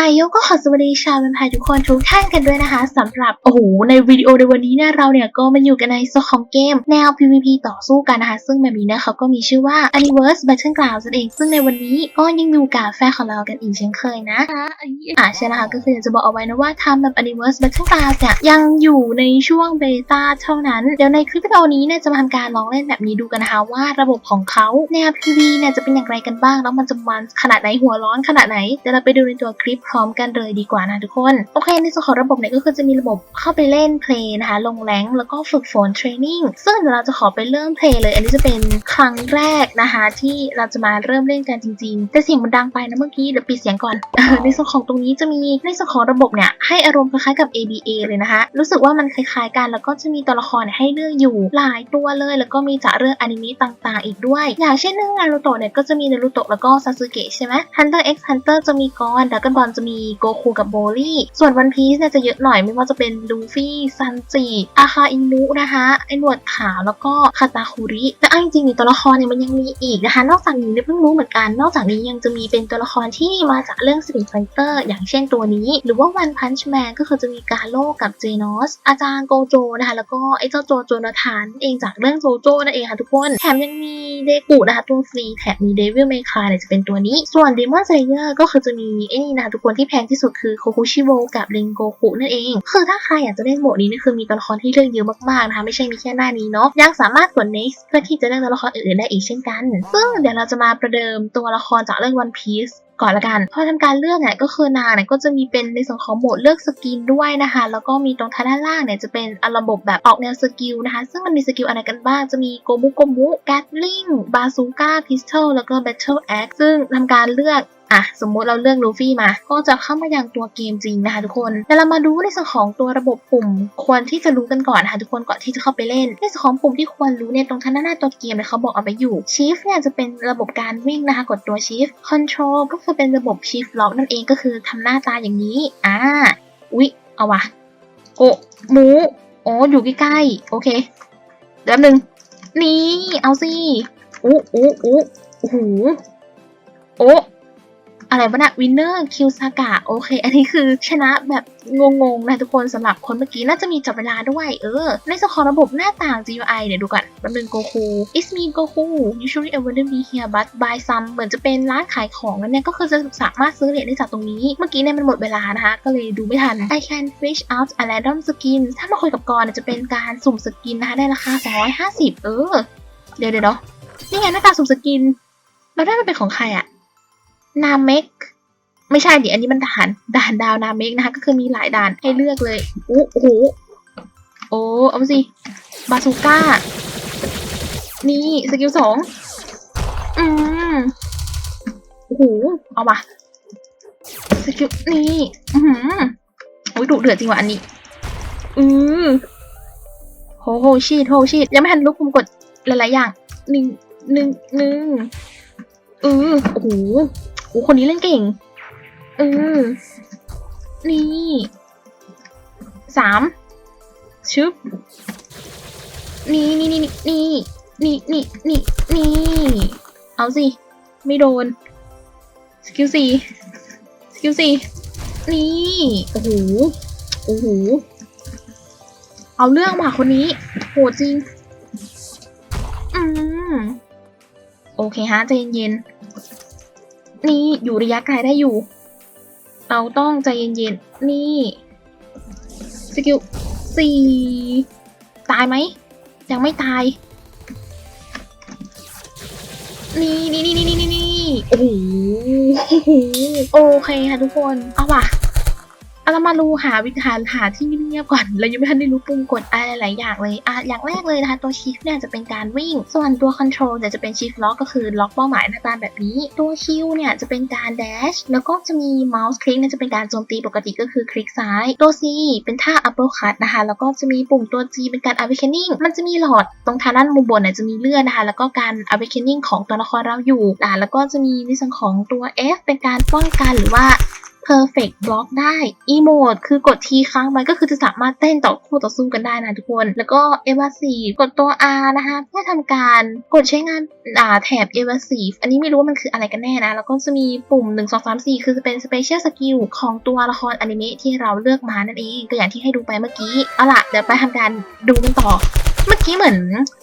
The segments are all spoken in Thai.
อายุก็ขอสวัสดีชาวเป็นพายทุกคนทุกท่านกันด้วยนะคะสำหรับโอ้โหในวิดีโอในวันนี้เนี่ยเราเนี่ยก็มาอยู่กันในโซนของเกมแนว PVP ต่อสู้กันนะคะ ซึ่งแบบนี้เนี่ยเขาก็มีชื่อว่า Universe Battlegrounds นั่นเอง ซึ่งในวันนี้ก็ยังอยู่กับแฟนของเรากันอีกเช่นเคยนะอะใช่แล้วค่ะก็คืออยากจะบอกเอาไว้นะว่าทำแบบ Universe Battlegrounds เนี่ยยังอยู่ในช่วงเบต้าเท่านั้น เดี๋ยวในคลิปวิดีโอนี้เนี่ยจะมาทำการลองเล่นแบบนี้ดูกันนะคะว่าระบบของเขาแนว PVP เนี่ยจะเป็นอย่างไรกันบ้างแล้วมันจะมันขนาดไหนหัวร้อนขนาดไหนเดี๋ยวเราไปดูในตัวคลิปพร้อมกันเลยดีกว่านะทุกคน โอเค ในส่วนของระบบเนี่ยก็คือจะมีระบบเข้าไปเล่นเพลย์นะคะ ลงแรงแล้วก็ฝึกฝนเทรนนิ่งซึ่งเดี๋ยวเราจะขอไปเริ่มเพลย์เลย อันนี้จะเป็นครั้งแรกนะคะ ที่เราจะมาเริ่มเล่นกันจริงๆ แต่เสียงมันดังไปนะเมื่อกี้เดี๋ยวปิดเสียงก่อนในส่วนของตรงนี้จะมีในส่วนของระบบเนี่ยให้อารมณ์คล้ายๆกับ ABA เลยนะคะ รู้สึกว่ามันคล้ายๆกัน แล้วก็จะมีตัวละครให้เลือกอยู่หลายตัวเลย แล้วก็มีจากเรื่องอนิเมะต่างๆ อีกด้วย อย่างเช่นเรื่องนารูโตะเนี่ยก็จะมีนารูโตะแล้วก็ซาสึเกะใช่ไหม Hunter x Hunter จะมีกอนดักกันบอลจะมีโกคูกับโบลี่ ส่วนวันพีซเนี่ยจะเยอะหน่อยไม่ว่าจะเป็นลูฟี่ซันจิอาคาอินุนะคะไอหนวดขาวแล้วก็คาตาคุริ แต่เอาจริงๆตัวละครเนี่ยมันยังมีอีกนะคะ นอกจากนี้เนี่ยเพิ่งรู้เหมือนกัน นอกจากนี้ยังจะมีเป็นตัวละครที่มาจากเรื่องส t ิ e ไฟเตอร์อย่างเช่นตัวนี้ หรือว่าวันพันช์แมนก็คือจะมีกาโลกับเจนอสอาจารย์โกโจนะคะแล้วก็ไอเจ้าโจโจนาธานเองจากเรื่องโจโจนั่นเองค่ะทุกคนแถมยังมีเดกุนะคะตัวฟรีแถมมีเดวิลเมคาเนี่ยจะเป็นตัวนี้ ส่วนเดมอนไซเยอร์ก็คือจะมีไอ้นี่นะคะทุกคนที่แพงที่สุดคือโคคุชิโวกับเรนโกคุนั่นเอง คือถ้าใครอยากจะเล่นโหมดนี้นี่คือมีตัวละครที่เลือกเยอะมากๆนะคะไม่ใช่มีแค่หน้านี้เนาะยังสามารถกด next เพื่อที่จะเลือกตัวละครอื่นๆได้อีกเช่นกัน ซึ่งเดี๋ยวเราจะมาประเดิมตัวละครจากเรื่อง One Piece ก่อนละกัน พอทำการเลือกเนี่ยก็คือนางเนี่ยก็จะมีเป็นในส่วนของโหมดเลือกสกินด้วยนะคะ แล้วก็มีตรงทางด้านล่างเนี่ยจะเป็นระบบแบบออกแนวสกิลนะคะ ซึ่งมันมีสกิลอะไรกันบ้าง จะมีโกมุโกมุแกตลิงบาซูก้าพิสตอลแล้วก็แบทเทิลแอ็กซึ่งทำการเลือก อะสมมุติเราเลือกลูฟี่มา ก็จะเข้ามายังตัวเกมจริงนะคะทุกคนแต่เรามาดูในส่วนของตัวระบบปุ่ม ควรที่จะรู้กันก่อนนะคะทุกคนก่อนที่จะเข้าไปเล่น ในส่วนของปุ่มที่ควรรู้เนี่ยตรงทางด้านหน้าตัวเกมเนี่ยเขาบอกเอาไปอยู่ Shift เนี่ยจะเป็นระบบการวิ่งนะคะกดตัว Shift Control ก็คือเป็นระบบ Shift Lock นั่นเองก็คือทำหน้าตาอย่างนี้อ่าอุ๊ยเอาวะโกหมูโอ๋อยู่ใกล้ๆโอเคเดี๋ยวแป๊บนึงนี่เอาสิอู้อู้อู้โอ้โหโอ้ อะไรวะนะวินเนอร์คิวซากะโอเค อันนี้คือชนะแบบงงๆนะทุกคนสำหรับคนเมื่อกี้น่าจะมีจับเวลาด้วย เออ ในส่วนของระบบหน้าต่าง GUI เดี๋ยวดูก่อนแป๊บนึงโกคู It's me Goku usually I wouldn't be here but buy some เหมือนจะเป็นร้านขายของนั่นเนี่ยก็คือจะสามารถซื้อเหรียญได้จากตรงนี้ เมื่อกี้เนี่ยมันหมดเวลานะคะ ก็เลยดูไม่ทัน I can fish out a random skin ถ้ามาคุยกับกรณ์เนี่ยจะเป็นการสุ่มสกินนะคะได้ราคา250 เออ เดี๋ยวเดี๋ยวเนาะนี่ไงหน้าตาสุ่มสกิน เราได้มันเป็นของใครอะ นาเมกไม่ใช่ดิอันนี้มันด่านด่านดาวนาเมกนะคะ ก็คือมีหลายด่านให้เลือกเลยอู้โอ้โหโอ้เอาสิบาซูก้า นี่สกิลสองอืมโอ้โหเอาว่ะสกิลนี่อือหือโอ้ยดุเดือดจริงว่ะอันนี้ อือโหโหชีดโหชีดยังไม่ทันลุกผมกดหลายๆอย่างหนึ่งหนึ่งหนึ่งอือโอ้โห อ้คนนี้เล่นเก่ง เออ นี่สามชึบนี่นี่นี่นี่นี่นี่นี่นี่เอาสิ ไม่โดน สกิลสี่สกิลสี่นี่ โอ้โห โอ้โห เอาเรื่องว่ะคนนี้ โหดจริง อืม โอเคฮะใจเย็นๆ นี่อยู่ระยะไกลได้อยู่ เราต้องใจเย็นๆ นี่ สกิลสี่ตายไหม ยังไม่ตาย นี่นี่นี่นี่นี่นี่โอ้โหโอเคค่ะทุกคน เอาว่ะเอาเรามาดูหาวิธีหาหาที่เงียบๆก่อนเรายังไม่ทันได้รู้ปุ่มกดอะไรหลายอย่างเลยอะอย่างแรกเลยนะคะตัว shift เนี่ยจะเป็นการวิ่ง ส่วนตัว control เนี่ยจะเป็น shift lock ก็คือล็อกเป้าหมายหน้าตาแบบนี้ ตัว Q เนี่ยจะเป็นการ dash แล้วก็จะมี mouse click เนี่ยจะเป็นการโจมตีปกติก็คือคลิกซ้ายตัว C เป็นท่า uppercut นะคะแล้วก็จะมีปุ่มตัว G เป็นการ awakening มันจะมีหลอดตรงทางด้านมุมบนเนี่ยจะมีเลือดนะคะแล้วก็การ awakening ของตัวละครเราอยู่อะแล้วก็จะมีในส่วนของตัว F เป็นการป้องกันหรือว่า perfect block ได้ emote คือกดทีค้างมันก็คือจะสามารถเต้นต่อคู่ต่อสู้กันได้นะทุกคน แล้วก็ evasive กดตัว R นะคะเพื่อทำการกดใช้งานอ่าแถบ evasive อันนี้ไม่รู้ว่ามันคืออะไรกันแน่นะ แล้วก็จะมีปุ่ม 1 2 3 4 คือจะเป็น special skill ของตัวละครอนิเมะที่เราเลือกมานั่นเองก็อย่างที่ให้ดูไปเมื่อกี้ เอาล่ะ เดี๋ยวไปทำการดูกันต่อ เมื่อกี้เหมือน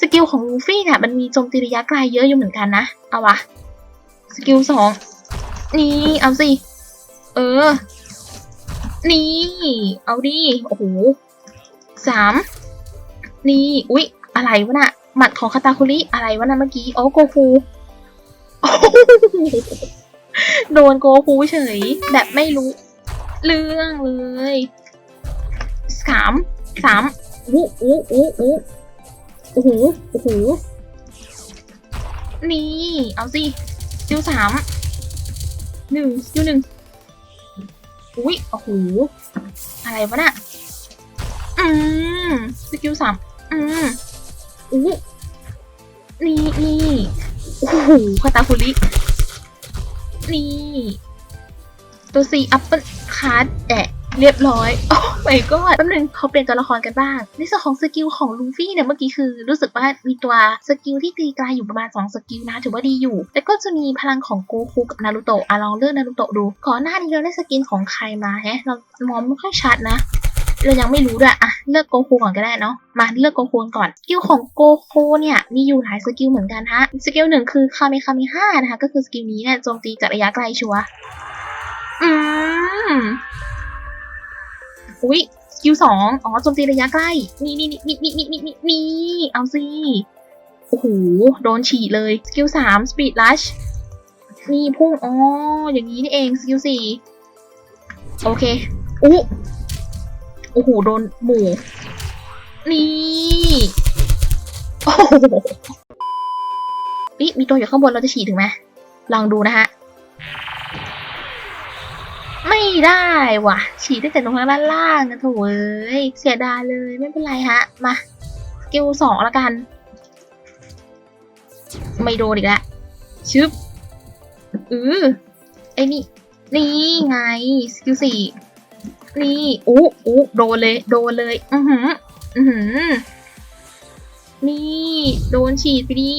สกิลของลูฟี่เนี่ยมันมีโจมตีระยะไกลเยอะอยู่เหมือนกันนะ เอาวะสกิลสองนี่เอาสิ เออ นี่ เอาดิ โอ้โหสามนี่ อุ๊ย อะไรวะน่ะ หมัดของคาตาคุริ อะไรวะน่ะเมื่อกี้อ๋อโกคูโดนโกคูเฉย แบบไม่รู้ เรื่องเลยสามสามอู้อู้อู้อู้โอ้โหโอ้โหนี่ เอาสิสกิลสามหนึ่งสกิลหนึ่ง อุ้ยโอ้โหอะไรวะน่ะอืมสกิลสามอืมอู้นี่นี่โอ้โหคาตาคุรินี่ ตัวสี่อัปเปิลคาร์ดแอะเรียบร้อยโอ้ my god แป๊บนึงเขาเปลี่ยนตัวละครกันบ้าง ในส่วนของสกิลของลูฟี่เนี่ยเมื่อกี้คือ รู้สึกว่ามีตัวสกิลที่ตีไกลอยู่ประมาณ 2 สกิลนะถือว่าดีอยู่ แล้วก็จะมีพลังของโกคูกับนารูโตะอะลองเลือกนารูโตะดูก่อนหน้านี้เราได้สกินของใครมาแฮะเรามองไม่ค่อยชัดนะเรายังไม่รู้ด้วยอะเลือกโกคูก่อนก็ได้เนาะ มาเลือกโกคูก่อน สกิลของโกคูเนี่ยมีอยู่หลายสกิลเหมือนกันฮะ สกิลหนึ่งคือคาเมคาเมห้านะคะ ก็คือสกิลนี้เนี่ยโจมตีจากระยะไกลชัวอืม อุ๊ยสกิลสองอ๋อโจมตีระยะใกล้ นี่นี่นี่นี่นี่นี่นี่นี่เอาสิโอ้โหโดนฉีดเลยสกิลสามสปีดลัชนี่พุ่งอ๋ออย่างนี้นี่เองสกิลสี่โอเคอู้โอ้โหโดนหมู่นี่โอ้โหมีตัวอยู่ข้างบนเราจะฉีดถึงไหมลองดูนะฮะ ไม่ได้ว่ะ ฉีดได้แต่ตรงข้างด้านล่างนะโถเอ้ยเสียดายเลยไม่เป็นไรฮะ มาสกิลสองละกัน ไม่โดนอีกแล้วชึบอือไอ้นี่นี่ไงสกิลสี่นี่อู้อู้โดนเลย โดนเลย อือหือ อือหือ นี่ โดนฉีดไปดิ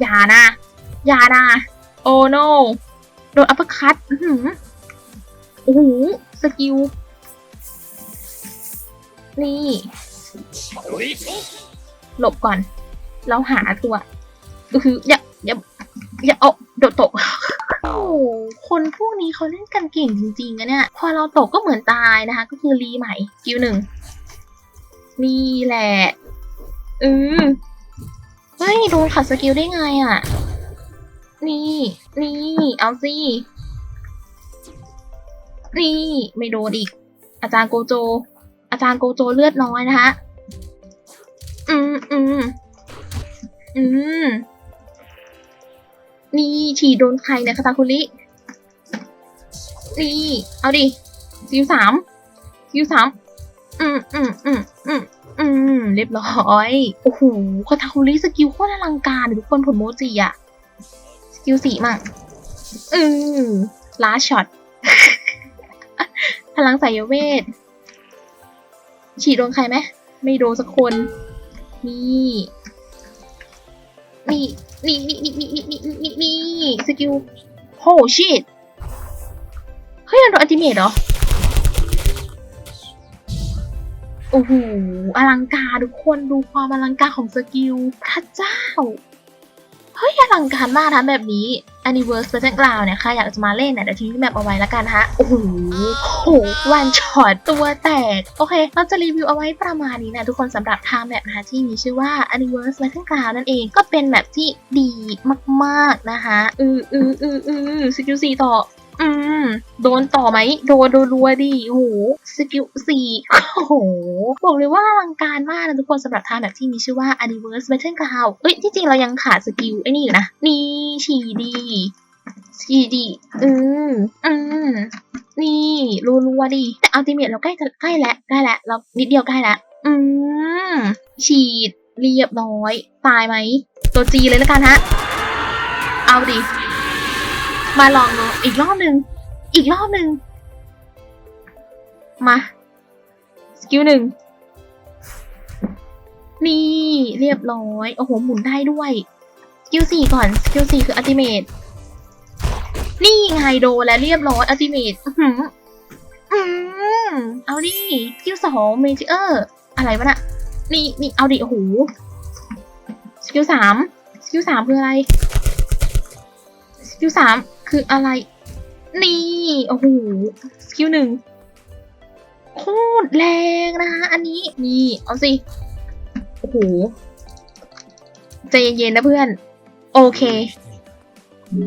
อย่านะ อย่านะ โอ้โนโดนอัปเปอร์คัตอือหือ อ้โหสกิล นี่ หลบก่อน เราหาตัวก็คืออย่าอย่าอย่าเอาโดดตก โอ้โหคนพวกนี้เขาเล่นกันเก่งจริงๆนะเนี่ย พอเราตกก็เหมือนตายนะคะ ก็คือรีใหม่สกิลหนึ่งนี่แหละอือเฮ้ยโดนขัดสกิลได้ไงอะ นี่ นี่ เอาสิ นี่ไม่โดนอีก อาจารย์โกโจ อาจารย์โกโจเลือดน้อยนะคะ อืมอืมอืมนี่ฉีดโดนใครเนี่ยคาตาคุรินี่เอาดิซิวสามซิวสามอืมอืมอืมอืมอืมเรียบร้อยโอ้โหคาตาคุริสกิลโคตรอลังการเลยทุกคนผลโมจิอะสกิลสี่มั่งอืมลาช็อต พลังสายเวท ฉีดโดนใครไหม ไม่โดนสักคน นี่ นี่ นี่ นี่ นี่ นี่ นี่ นี่ นี่ นี่ สกิลโหชิตเฮ้ยโดนอัลติเมทเหรอ โอ้โห อลังการทุกคนดูความอลังการของสกิล พระเจ้า เฮ้ย อลังการมากนะแบบนี้ Anniverse Battleground เนี่ยใครอยากจะมาเล่นเนี่ยเดี๋ยวทิ้งแมปเอาไว้แล้วกันนะฮะโอ้โหโหวันช็อตตัวแตก โอเค เราจะรีวิวเอาไว้ประมาณนี้นะทุกคนสำหรับทางแมปนะคะที่มีชื่อว่า Anniverse Battleground นั่นเองก็เป็นแมปที่ดีมาก ๆ นะคะอืออืออืออือสกิลสี่ต่อ อืม โดนต่อไหม โดนรัวๆดิโอ้โหสกิลสี่โอ้โห บอกเลยว่าอลังการมากนะทุกคนสำหรับทางแบบที่มีชื่อว่า Universe Battleground เอ้ย ที่จริงเรายังขาดสกิลไอ้นี่อยู่นะ นี่ฉีดีฉีดี อืม อืม นี่รัวๆดิ แต่อัลติเมทเราใกล้จะใกล้แล้วใกล้แล้วเรานิดเดียวใกล้แล้ว อืม ฉีดเรียบร้อย ตายไหม ตัวจีเลยแล้วกันฮะ เอาดิ มาลองดูอีกรอบหนึ่งอีกรอบหนึ่งมา สกิลหนึ่งนี่เรียบร้อย โอ้โห หมุนได้ด้วย สกิลสี่ก่อน สกิลสี่คืออัติเมทนี่ไงโดแล้วเรียบร้อยอัติเมทอื้อหืออืมเอาดิสกิลสองเมจิเออร์อะไรวะน่ะ นี่นี่เอาดิโอ้โหสกิลสามสกิลสามคืออะไรสกิลสาม คืออะไร นี่ โอ้โหสกิลหนึ่งโคตรแรงนะคะอันนี้ นี่ เอาสิ โอ้โห ใจเย็นๆนะเพื่อน โอเค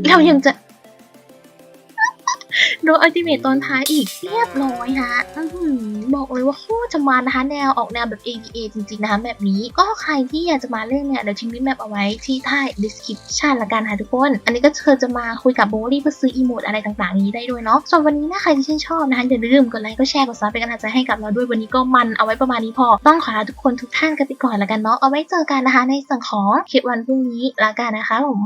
เรายังจะ โดนอัลติเมตตอนท้ายอีกเรียบร้อยฮะอือบอกเลยว่าโคตรจะมันนะคะแนวออกแนวแบบ AVA จริงๆนะคะแบบนี้ก็ใครที่อยากจะมาเล่นเนี่ยเดี๋ยวทิ้งลิงก์แมปเอาไว้ที่ใต้ description ละกันค่ะทุกคน อันนี้ก็เธอจะมาคุยกับโบลี่เพื่อซื้ออีโมดอะไรต่างๆ นี้ได้ด้วยเนาะส่วนวันนี้นะใครที่ชื่นชอบนะคะอย่าลืมกดไลค์กดแชร์กดซับเป็นกำลังใจให้กับเราด้วยวันนี้ก็มันเอาไว้ประมาณนี้พอ ต้องขอลาทุกคนทุกท่านกันไปก่อนละกันเนาะเอาไว้เจอกันนะคะในส่วนของคลิปวันพรุ่งนี้ละกันนะคะผม